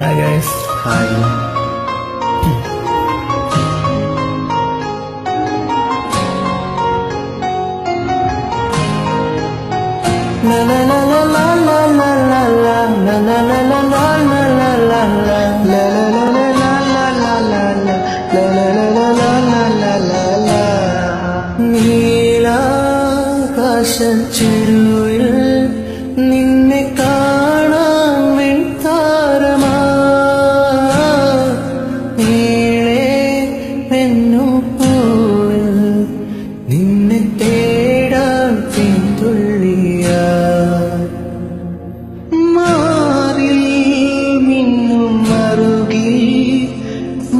Hi guys. Hi. La la la la la la la la la la la la la la la la la la la నీలాకాశం చిరు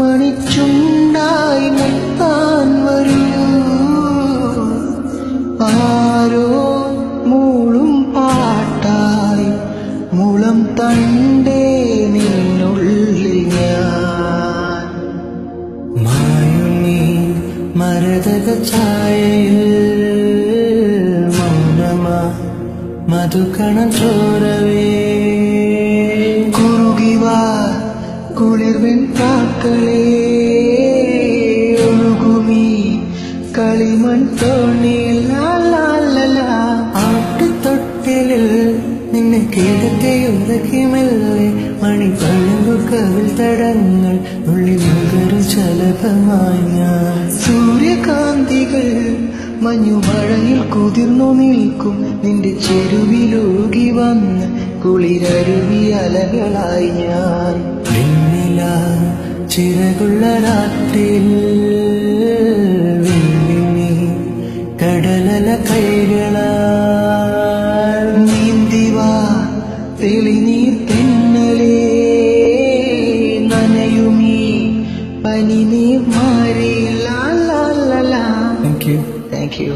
മണിച്ചുണ്ടായി മുത്താൻ വരൂ. ആരോ മൂളും പാട്ടായി മുളം തണ്ടേ നിന്നുള്ളിൽ ഞാൻ. മരതക ഛായയിൽ മൗനമാ മധുക്കണം ചോരവേ. കുളിർവെൺ കാക്കളേ ഒഴുകുമീ കളിമൺ തോണിയിൽ. ആട്ടുതൊട്ടിലിൽ നിന്നെ കിടക്കയുറക്കി മെല്ലെ മണി പഴുങ്ങു കവിൽ തടങ്ങൾ ഉള്ളിൽ മുകരു ചലഭമായ സൂര്യകാന്തികൾ മഞ്ഞുമഴയിൽ കുതിർന്നു നിൽക്കും. നിന്റെ ചെരുവിലൂകി വന്ന് കുളിരരുവി അലകളായി ഞാൻ. വെണ്ണില ചിറകുള്ള രാത്രിയിൽ വെണ്ണിനി കടലല കൈകള നീന്തിവാ തെളിനീർ തെന്നലേ. നനയുമീ പനിനീർ മാറി. ലാ ലാ ലാ താങ്ക് യു താങ്ക് യു